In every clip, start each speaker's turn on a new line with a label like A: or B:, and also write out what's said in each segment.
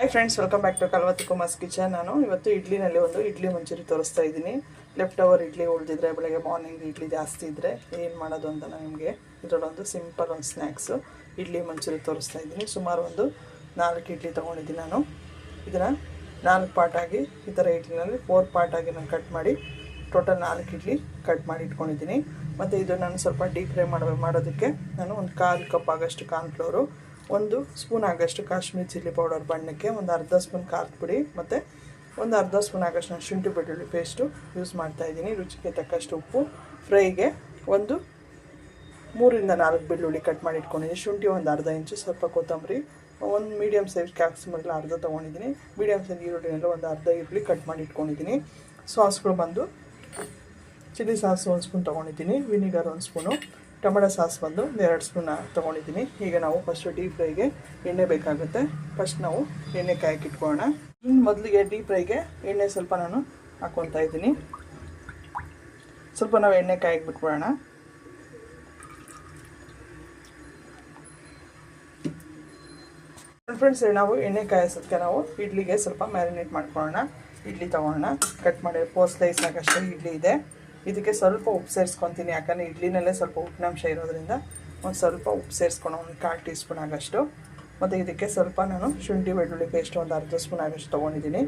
A: Hi friends welcome back to Kalvathi Kumar's kitchen ನಾನು ಇವತ್ತು ಇಡ್ಲಿನಲ್ಲಿ ಒಂದು ಇಡ್ಲಿ ಮಂಚೂರಿ ತೋರಿಸ್ತಾ ಇದ್ದೀನಿ. ಲೆಫ್ಟ್ ಅವರ್ ಇಡ್ಲಿ ಉಳಿದಿದ್ರೆ ಬೆಳಗ್ಗೆ ಮಾರ್ನಿಂಗ್ ಇಡ್ಲಿ ಜಾಸ್ತಿ ಇದ್ದರೆ ಏನು ಮಾಡೋದು ಅಂತ ನಿಮಗೆ ಇದರಲ್ಲೊಂದು ಸಿಂಪಲ್ ಒಂದು ಸ್ನ್ಯಾಕ್ಸು ಇಡ್ಲಿ ಮಂಚೂರಿ ತೋರಿಸ್ತಾ ಇದ್ದೀನಿ. ಸುಮಾರು ಒಂದು ನಾಲ್ಕು ಇಡ್ಲಿ ತೊಗೊಂಡಿದ್ದೀನಿ ನಾನು. ಇದನ್ನು ನಾಲ್ಕು ಪಾರ್ಟಾಗಿ ಈ ಥರ ಇಡ್ಲಿನಲ್ಲಿ ಫೋರ್ ಪಾರ್ಟಾಗಿ ನಾನು ಕಟ್ ಮಾಡಿ ಟೋಟಲ್ ನಾಲ್ಕು ಇಡ್ಲಿ ಕಟ್ ಮಾಡಿ ಇಟ್ಕೊಂಡಿದ್ದೀನಿ. ಮತ್ತು ಇದು ನಾನು ಸ್ವಲ್ಪ ಡೀಪ್ ಫ್ರೈ ಮಾಡೋ, ಮಾಡೋದಕ್ಕೆ ನಾನು ಒಂದು ಕಾಲು ಕಪ್ ಆಗೋಷ್ಟು ಕಾರ್ನ್ಫ್ಲೋರು ಒಂದು ಸ್ಪೂನ್ ಆಗೋಷ್ಟು ಕಾಶ್ಮೀರಿ ಚಿಲ್ಲಿ ಪೌಡರ್ ಬಣ್ಣಕ್ಕೆ ಒಂದು ಅರ್ಧ ಸ್ಪೂನ್ ಖಾರದ ಪುಡಿ ಮತ್ತು ಒಂದು ಅರ್ಧ ಸ್ಪೂನ್ ಆಗೋಷ್ಟು ನಾನು ಶುಂಠಿ ಬೆಳ್ಳುಳ್ಳಿ ಪೇಸ್ಟು ಯೂಸ್ ಮಾಡ್ತಾಯಿದ್ದೀನಿ ರುಚಿಗೆ ತಕ್ಕಷ್ಟು ಉಪ್ಪು ಫ್ರೈಗೆ ಒಂದು ಮೂರಿಂದ ನಾಲ್ಕು ಬೆಳ್ಳುಳ್ಳಿ ಕಟ್ ಮಾಡಿ ಇಟ್ಕೊಂಡಿದ್ದೀನಿ. ಶುಂಠಿ ಒಂದು ಅರ್ಧ ಇಂಚು, ಸ್ವಲ್ಪ ಕೊತ್ತಂಬರಿ, ಒಂದು ಮೀಡಿಯಮ್ ಸೈಜ್ ಕ್ಯಾಪ್ಸಿಮಲ್ಲ ಅರ್ಧ ತೊಗೊಂಡಿದ್ದೀನಿ. ಮೀಡಿಯಮ್ ಸೈಜ್ ಈರುಳ್ಳಿನೆಲ್ಲ ಒಂದು ಅರ್ಧ ಈರುಳ್ಳಿ ಕಟ್ ಮಾಡಿ ಇಟ್ಕೊಂಡಿದ್ದೀನಿ. ಸಾಸ್ಗಳು ಬಂದು ಚಿಲ್ಲಿ ಸಾಸ್ ಒಂದು ಸ್ಪೂನ್ ತೊಗೊಂಡಿದ್ದೀನಿ. ವಿನಿಗರ್ ಒಂದು ಸ್ಪೂನು ಟೊಮೆಟೊ ಸಾಸ್ ಬಂದು ಎರಡು ಸ್ಪೂನ ತೊಗೊಂಡಿದ್ದೀನಿ. ಈಗ ನಾವು ಫಸ್ಟು ಡೀಪ್ ಫ್ರೈಗೆ ಎಣ್ಣೆ ಬೇಕಾಗುತ್ತೆ. ಫಸ್ಟ್ ನಾವು ಎಣ್ಣೆ ಕಾಯಕ್ಕೆ ಇಟ್ಕೊಳ್ಳೋಣ. ಮೊದಲಿಗೆ ಡೀಪ್ ಫ್ರೈಗೆ ಎಣ್ಣೆ ಸ್ವಲ್ಪ ನಾನು ಹಾಕ್ಕೊತಾ ಇದ್ದೀನಿ. ಸ್ವಲ್ಪ ನಾವು ಎಣ್ಣೆ ಕಾಯಕ್ಕೆ ಬಿಟ್ಬಿಡೋಣ ಫ್ರೆಂಡ್ಸ್ ನಾವು ಎಣ್ಣೆ ಕಾಯಿಸೋದಕ್ಕೆ ನಾವು ಇಡ್ಲಿಗೆ ಸ್ವಲ್ಪ ಮ್ಯಾರಿನೇಟ್ ಮಾಡ್ಕೊಳ್ಳೋಣ. ಇಡ್ಲಿ ತೊಗೊಳ್ಳೋಣ. ಕಟ್ ಮಾಡಿ ಫೋರ್ ಸ್ಲೈಸ್ ಆಗಷ್ಟೇ ಇಡ್ಲಿ ಇದೆ. ಇದಕ್ಕೆ ಸ್ವಲ್ಪ ಉಪ್ಪು ಸೇರಿಸ್ಕೊತೀನಿ, ಯಾಕಂದರೆ ಇಡ್ಲಿನಲ್ಲೇ ಸ್ವಲ್ಪ ಉಪ್ಪಿನಾಂಶ ಇರೋದ್ರಿಂದ ಒಂದು ಸ್ವಲ್ಪ ಉಪ್ಪು ಸೇರಿಸ್ಕೊಂಡು ಒಂದು ಕಾಲು ಟೀ ಸ್ಪೂನ್ ಆಗಷ್ಟು. ಮತ್ತು ಇದಕ್ಕೆ ಸ್ವಲ್ಪ ನಾನು ಶುಂಠಿ, ಬೆಳ್ಳುಳ್ಳಿ ಪೇಸ್ಟ್ ಒಂದು ಅರ್ಧ ಸ್ಪೂನ್ ಆಗಷ್ಟು ತೊಗೊಂಡಿದ್ದೀನಿ.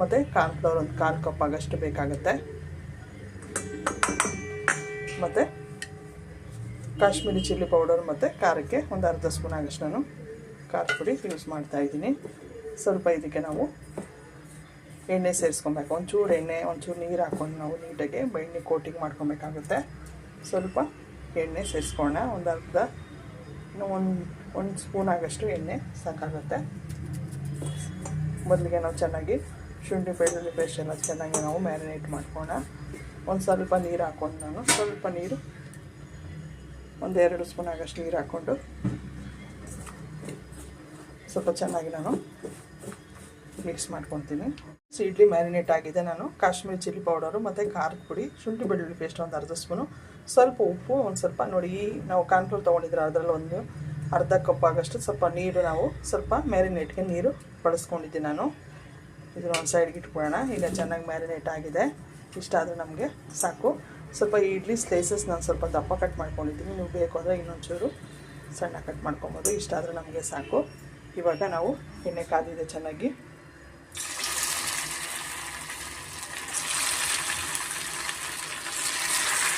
A: ಮತ್ತು ಕಾರ್ನ್ಫ್ಲವರ್ ಒಂದು ಕಾಲು ಕಪ್ ಆಗಷ್ಟು ಬೇಕಾಗುತ್ತೆ. ಮತ್ತು ಕಾಶ್ಮೀರಿ ಚಿಲ್ಲಿ ಪೌಡರ್ ಮತ್ತು ಖಾರಕ್ಕೆ ಒಂದು ಅರ್ಧ ಸ್ಪೂನ್ ಆಗಷ್ಟು ನಾನು ಖಾರ ಪುಡಿ ಯೂಸ್ ಮಾಡ್ತಾಯಿದ್ದೀನಿ ಸ್ವಲ್ಪ ಇದಕ್ಕೆ ನಾವು ಎಣ್ಣೆ ಸೇರಿಸ್ಕೊಬೇಕು ಒಂಚೂರು ಎಣ್ಣೆ, ಒಂಚೂರು ನೀರು ಹಾಕೊಂಡು ನಾವು ನೀಟಾಗಿ ಎಣ್ಣೆ ಕೋಟಿಂಗ್ ಮಾಡ್ಕೊಬೇಕಾಗುತ್ತೆ. ಸ್ವಲ್ಪ ಎಣ್ಣೆ ಸೇರಿಸ್ಕೊಳ್ಳೋಣ. ಒಂದು ಅರ್ಧ, ಇನ್ನು ಒಂದು ಒಂದು ಸ್ಪೂನ್ ಆಗಷ್ಟು ಎಣ್ಣೆ ಸಾಕಾಗುತ್ತೆ. ಮೊದಲಿಗೆ ನಾವು ಚೆನ್ನಾಗಿ ಶುಂಠಿ ಬೆಳ್ಳುಳ್ಳಿ ಪೇಸ್ಟ್ ಎಲ್ಲ ಚೆನ್ನಾಗಿ ನಾವು ಮ್ಯಾರಿನೇಟ್ ಮಾಡ್ಕೋಣ ಒಂದು ಸ್ವಲ್ಪ ನೀರು ಹಾಕ್ಕೊಂಡು ನಾನು ಸ್ವಲ್ಪ ನೀರು, ಒಂದು ಎರಡು ಸ್ಪೂನ್ ಆಗಷ್ಟು ನೀರು ಹಾಕ್ಕೊಂಡು ಸ್ವಲ್ಪ ಚೆನ್ನಾಗಿ ನಾನು ಮಿಕ್ಸ್ ಮಾಡ್ಕೊತೀನಿ. ಸೊ ಇಡ್ಲಿ ಮ್ಯಾರಿನೇಟ್ ಆಗಿದೆ ನಾನು. ಕಾಶ್ಮೀರಿ ಚಿಲ್ಲಿ ಪೌಡರು ಮತ್ತು ಖಾರದ ಪುಡಿ, ಶುಂಠಿ ಬೆಳ್ಳುಳ್ಳಿ ಪೇಸ್ಟ್ ಒಂದು ಅರ್ಧ ಸ್ಪೂನು. ಸ್ವಲ್ಪ ಉಪ್ಪು, ಒಂದು ಸ್ವಲ್ಪ ನೋಡಿ ಈ ನಾವು ಕಾನ್ಫ್ಲೋರ್ ತೊಗೊಂಡಿದ್ರೆ ಅದರಲ್ಲಿ ಒಂದು ಅರ್ಧ ಕಪ್ ಆಗೋಷ್ಟು ಸ್ವಲ್ಪ ನೀರು ನಾವು ಸ್ವಲ್ಪ ಮ್ಯಾರಿನೇಟ್ಗೆ ನೀರು ಬಳಸ್ಕೊಂಡಿದ್ದೀನಿ ನಾನು. ಇದನ್ನ ಒಂದು ಸೈಡ್ಗೆ ಇಟ್ಕೊಳ್ಳೋಣ. ಈಗ ಚೆನ್ನಾಗಿ ಮ್ಯಾರಿನೇಟ್ ಆಗಿದೆ. ಇಷ್ಟಾದರೂ ನಮಗೆ ಸಾಕು. ಸ್ವಲ್ಪ ಇಡ್ಲಿ ಸ್ಲೈಸಸ್ ನಾನು ಸ್ವಲ್ಪ ದಪ್ಪ ಕಟ್ ಮಾಡ್ಕೊಂಡಿದ್ದೀನಿ. ನೀವು ಬೇಕು ಅಂದರೆ ಇನ್ನೊಂಚೂರು ಸಣ್ಣ ಕಟ್ ಮಾಡ್ಕೊಬೋದು. ಇಷ್ಟಾದರೂ ನಮಗೆ ಸಾಕು. ಇವಾಗ ನಾವು ಎಣ್ಣೆ ಕಾದಿದೆ ಚೆನ್ನಾಗಿ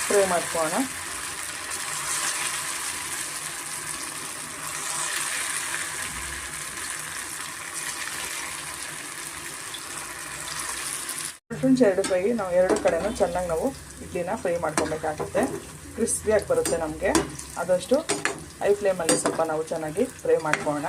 A: ಫ್ರೈ ಮಾಡ್ಕೋಣ ಫ್ರೆಂಡ್ಸ್ ಎರಡು ಫ್ರೈ ನಾವು ಎರಡು ಕಡೆನೂ ಚೆನ್ನಾಗಿ ನಾವು ಇಡ್ಲಿನ ಫ್ರೈ ಮಾಡ್ಕೊಬೇಕಾಗುತ್ತೆ. ಕ್ರಿಸ್ಪಿಯಾಗಿ ಬರುತ್ತೆ ನಮಗೆ. ಆದಷ್ಟು ಐ ಫ್ಲೇಮಲ್ಲಿ ಸ್ವಲ್ಪ ನಾವು ಚೆನ್ನಾಗಿ ಫ್ರೈ ಮಾಡ್ಕೊಳ್ಳೋಣ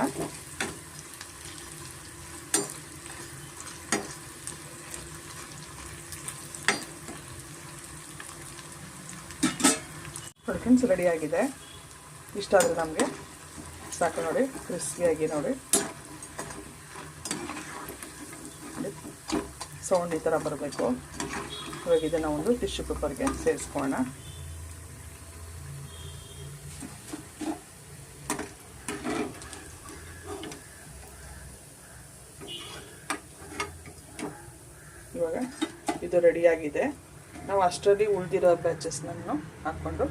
A: ಫ್ರೆಂಡ್ಸ್ ರೆಡಿಯಾಗಿದೆ ಇಷ್ಟಾದರೆ ನಮಗೆ. ಸಾಕು ನೋಡಿ ಕ್ರಿಸ್ಪಿಯಾಗಿ ನೋಡಿ. ಸೌಂಡ್ ಈ ಥರ ಬರಬೇಕು. ಇವಾಗ ಇದನ್ನು ಒಂದು ಟಿಶ್ಯೂ ಪೇಪರ್ಗೆ ಸೇರಿಸ್ಕೋಣ ಇವಾಗ ಇದು ರೆಡಿಯಾಗಿದೆ ನಾವು ಅಷ್ಟರಲ್ಲಿ ಉಳಿದಿರೋ ಬ್ಯಾಚಸ್ನನ್ನು ಹಾಕ್ಕೊಂಡು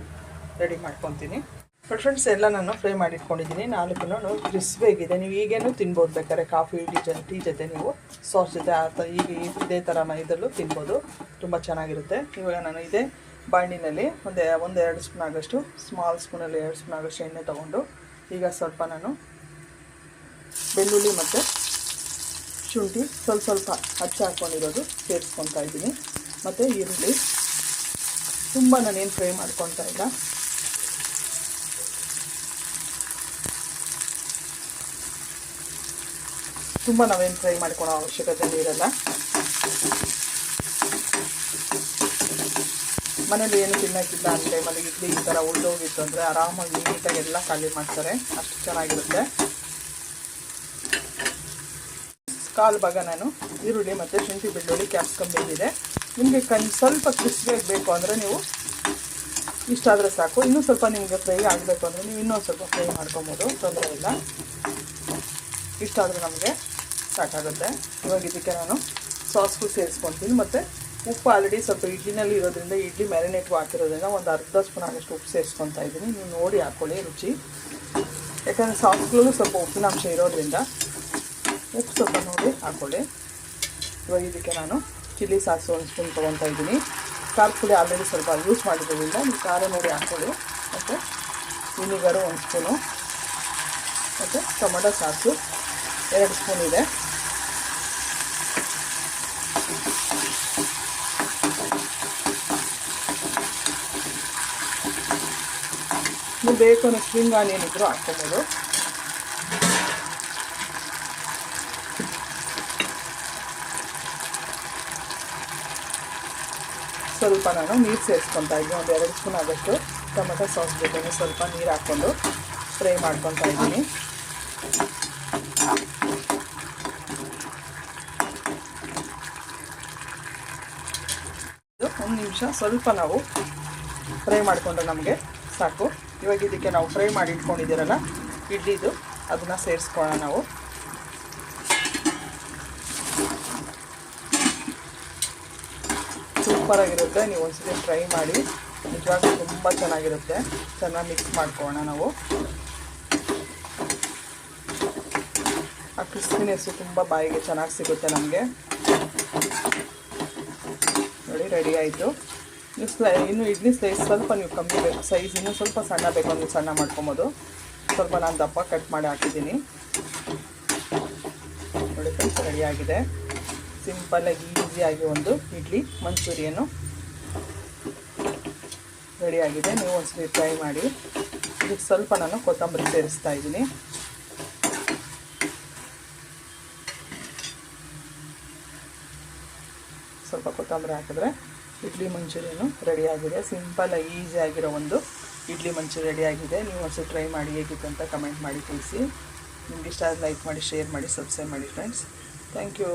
A: ರೆಡಿ ಮಾಡ್ಕೊತೀನಿ. ಫ್ರೆಂಡ್ಸ್ ಎಲ್ಲ ನಾನು ಫ್ರೈ ಮಾಡಿ ಇಟ್ಕೊಂಡಿದ್ದೀನಿ ನಾಲ್ಕು ನಾನು ಕ್ರಿಸ್ಪಿಯಾಗಿದೆ. ನೀವು ಈಗೇನು ತಿನ್ಬೋದು ಬೇಕಾದ್ರೆ? ಕಾಫಿ, ಟೀ ಜೊತೆ ಟೀ ಜೊತೆ ನೀವು ಸಾಸ್ ಜೊತೆ, ಆ ಥರ ಈಗ ಇದೇ ಥರ ಇದರಲ್ಲೂ ತಿನ್ಬೋದು. ತುಂಬ ಚೆನ್ನಾಗಿರುತ್ತೆ. ಇವಾಗ ನಾನು ಇದೇ ಬಾಂಡಿನಲ್ಲಿ ಒಂದು ಒಂದು ಎರಡು ಸ್ಪೂನ್ ಆಗೋಷ್ಟು, ಸ್ಮಾಲ್ ಸ್ಪೂನಲ್ಲಿ ಎರಡು ಸ್ಪೂನ್ ಆಗೋಷ್ಟು ಎಣ್ಣೆ ತೊಗೊಂಡು, ಈಗ ಸ್ವಲ್ಪ ನಾನು ಬೆಳ್ಳುಳ್ಳಿ ಮತ್ತು ಶುಂಠಿ ಸ್ವಲ್ಪ ಸ್ವಲ್ಪ ಹಚ್ಚಿ ಹಾಕ್ಕೊಂಡಿರೋದು ಸೇರಿಸ್ಕೊತಾ ಇದ್ದೀನಿ. ಮತ್ತು ಈರುಳ್ಳಿ. ತುಂಬ ನಾನೇನು ಫ್ರೈ ಮಾಡ್ಕೊತಾ ಇಲ್ಲ. ತುಂಬ ನಾವೇನು ಫ್ರೈ ಮಾಡ್ಕೊಳ್ಳೋ ಅವಶ್ಯಕತೆ ಇರಲ್ಲ. ಮನೇಲಿ ಏನು ತಿನ್ನೋಕ್ಕಿಲ್ಲ ಆ ಟೈಮಲ್ಲಿ ಇಡ್ಲಿ ಈ ಥರ ಉಳಿದೋಗಿತ್ತು ಅಂದರೆ ಆರಾಮಾಗಿ ನೀಟಾಗಿ ಎಲ್ಲ ಖಾಲಿ ಮಾಡ್ತಾರೆ. ಅಷ್ಟು ಚೆನ್ನಾಗಿರುತ್ತೆ. ಕಾಲು ಭಾಗ ನಾನು ಈರುಳ್ಳಿ ಮತ್ತು ಶುಂಠಿ ಬೆಳ್ಳುಳ್ಳಿ, ಕ್ಯಾಪ್ಸಿಕಮ್ ಬೇಕಿದೆ. ನಿಮಗೆ ಕಣ್ ಸ್ವಲ್ಪ ಕ್ರಿಸ್ಪಿಯಾಗಿ ಬೇಕು ಅಂದರೆ ನೀವು ಇಷ್ಟಾದರೆ ಸಾಕು. ಇನ್ನೂ ಸ್ವಲ್ಪ ನಿಮಗೆ ಫ್ರೈ ಆಗಬೇಕು ಅಂದರೆ ನೀವು ಇನ್ನೊಂದು ಸ್ವಲ್ಪ ಫ್ರೈ ಮಾಡ್ಕೊಬೋದು. ತೊಂದರೆ ಇಲ್ಲ. ಇಷ್ಟಾದರೆ ನಮಗೆ ಸಾಕಾಗುತ್ತೆ ಇವಾಗ ಇದಕ್ಕೆ ನಾನು ಸಾಸ್ಗಳು ಸೇರಿಸ್ಕೊತೀನಿ. ಮತ್ತು ಉಪ್ಪು ಆಲ್ರೆಡಿ ಸ್ವಲ್ಪ ಇಡ್ಲಿನಲ್ಲಿ ಇರೋದ್ರಿಂದ ಇಡ್ಲಿ ಮ್ಯಾರಿನೇಟ್ ಹಾಕಿರೋದ್ರಿಂದ ಒಂದು ಅರ್ಧ ಸ್ಪೂನ್ ಆಗಷ್ಟು ಉಪ್ಪು ಸೇರಿಸ್ಕೊತಾ ಇದ್ದೀನಿ. ನೀವು ನೋಡಿ ಹಾಕ್ಕೊಳ್ಳಿ ರುಚಿ. ಯಾಕಂದರೆ ಸಾಸ್ಗಳಲ್ಲೂ ಸ್ವಲ್ಪ ಉಪ್ಪಿನಾಂಶ ಇರೋದ್ರಿಂದ ಉಪ್ಪು ಸ್ವಲ್ಪ ನೋಡಿ ಹಾಕ್ಕೊಳ್ಳಿ ಇವಾಗ ಇದಕ್ಕೆ ನಾನು ಚಿಲ್ಲಿ ಸಾಸು ಒಂದು ಸ್ಪೂನ್ ತೊಗೊತಾ ಇದ್ದೀನಿ. ಖಾರ ಪುಡಿ ಆಲ್ರೆಡಿ ಸ್ವಲ್ಪ ಯೂಸ್ ಮಾಡಿರೋದ್ರಿಂದ ನೀವು ಖಾರ ನೋಡಿ ಹಾಕ್ಕೊಳ್ಳಿ ಮತ್ತು ವಿನಿಗರು ಒಂದು ಸ್ಪೂನು. ಮತ್ತು ಟೊಮೆಟೊ ಸಾಸು ಎರಡು ಸ್ಪೂನ್ ಇದೆ. ಬೇಕು ಅನ್ನೋ ಸ್ಪ್ರಿಂಗ್ ಆನಿಯನ್ ಹಾಕ್ಕೊಬೋದು. ಸ್ವಲ್ಪ ನಾನು ನೀರು ಸೇರಿಸ್ಕೊತಾ ಇದ್ದೀನಿ. ಒಂದು ಎರಡು ಸ್ಪೂನ್ ಆದಷ್ಟು ಟೊಮೆಟೊ ಸಾಸ್ ಜೊತೆ ಸ್ವಲ್ಪ ನೀರು ಹಾಕ್ಕೊಂಡು ಫ್ರೈ ಮಾಡ್ಕೊತಾ ಇದ್ದೀನಿ. ಒಂದು ನಿಮಿಷ ಸ್ವಲ್ಪ ನಾವು ಫ್ರೈ ಮಾಡಿಕೊಂಡ್ರೆ ನಮಗೆ ಸಾಕು. ಇವಾಗ ಇದಕ್ಕೆ ನಾವು ಫ್ರೈ ಮಾಡಿ ಇಟ್ಕೊಂಡಿದ್ದೀರಲ್ಲ, ಇಡ್ಲಿದು, ಅದನ್ನು ಸೇರಿಸ್ಕೊಳ್ಳೋಣ ನಾವು. ಸೂಪರಾಗಿರುತ್ತೆ, ನೀವು ಒಂದ್ಸತಿ ಫ್ರೈ ಮಾಡಿ, ನಿಜವಾಗ್ಲೂ ತುಂಬ ಚೆನ್ನಾಗಿರುತ್ತೆ. ಚೆನ್ನಾಗಿ ಮಿಕ್ಸ್ ಮಾಡ್ಕೊಳ್ಳೋಣ ನಾವು. ಆ ಕ್ರಿಸ್ಪಿನೆಸ್ಸು ತುಂಬ ಬಾಯಿಗೆ ಚೆನ್ನಾಗಿ ಸಿಗುತ್ತೆ ನಮಗೆ. ನೋಡಿ ರೆಡಿ ಆಯಿತು. ನೀವು ಸ್ಲೈ ಇನ್ನು ಇಡ್ಲಿ ಸ್ಲೈಸ್ ಸ್ವಲ್ಪ ನೀವು ಕಮ್ಮಿ ಬೇಕು. ಸೈಜ್ ಇನ್ನೂ ಸ್ವಲ್ಪ ಸಣ್ಣ ಬೇಕು ಸಣ್ಣ ಮಾಡ್ಕೊಬೋದು. ಸ್ವಲ್ಪ ನಾನು ದಪ್ಪ ಕಟ್ ಮಾಡಿ ಹಾಕಿದ್ದೀನಿ. ನೋಡಿ ಫ್ರೆಂಡ್ಸ್ ರೆಡಿಯಾಗಿದೆ ಸಿಂಪಲ್ಲಾಗಿ ಈಸಿಯಾಗಿ ಒಂದು ಇಡ್ಲಿ, ಮಂಚೂರಿಯನ್ನು ರೆಡಿಯಾಗಿದೆ ನೀವು ಒಂದ್ಸರಿ ಟ್ರೈ ಮಾಡಿ. ಇದಕ್ಕೆ ಸ್ವಲ್ಪ ನಾನು ಕೊತ್ತಂಬರಿ ಸೇರಿಸ್ತಾ ಇದ್ದೀನಿ. ಸ್ವಲ್ಪ ಕೊತ್ತಂಬರಿ ಹಾಕಿದ್ರೆ ಇಡ್ಲಿ ಮಂಚೂರಿಯನ್ನು ರೆಡಿಯಾಗಿದೆ ಸಿಂಪಲ್ಲಾಗಿ ಈಸಿಯಾಗಿರೋ ಒಂದು ಇಡ್ಲಿ ಮಂಚೂರಿ ರೆಡಿಯಾಗಿದೆ ನೀವು ಒಂದ್ಸಲ ಟ್ರೈ ಮಾಡಿ ಹೇಗಿತ್ತು ಅಂತ ಕಮೆಂಟ್ ಮಾಡಿ ತಿಳಿಸಿ. ನಿಮ್ಗೆ ಇಷ್ಟ ಲೈಕ್ ಮಾಡಿ ಶೇರ್ ಮಾಡಿ ಸಬ್ಸ್ಕ್ರೈಬ್ ಮಾಡಿ ಫ್ರೆಂಡ್ಸ್ ಥ್ಯಾಂಕ್ ಯು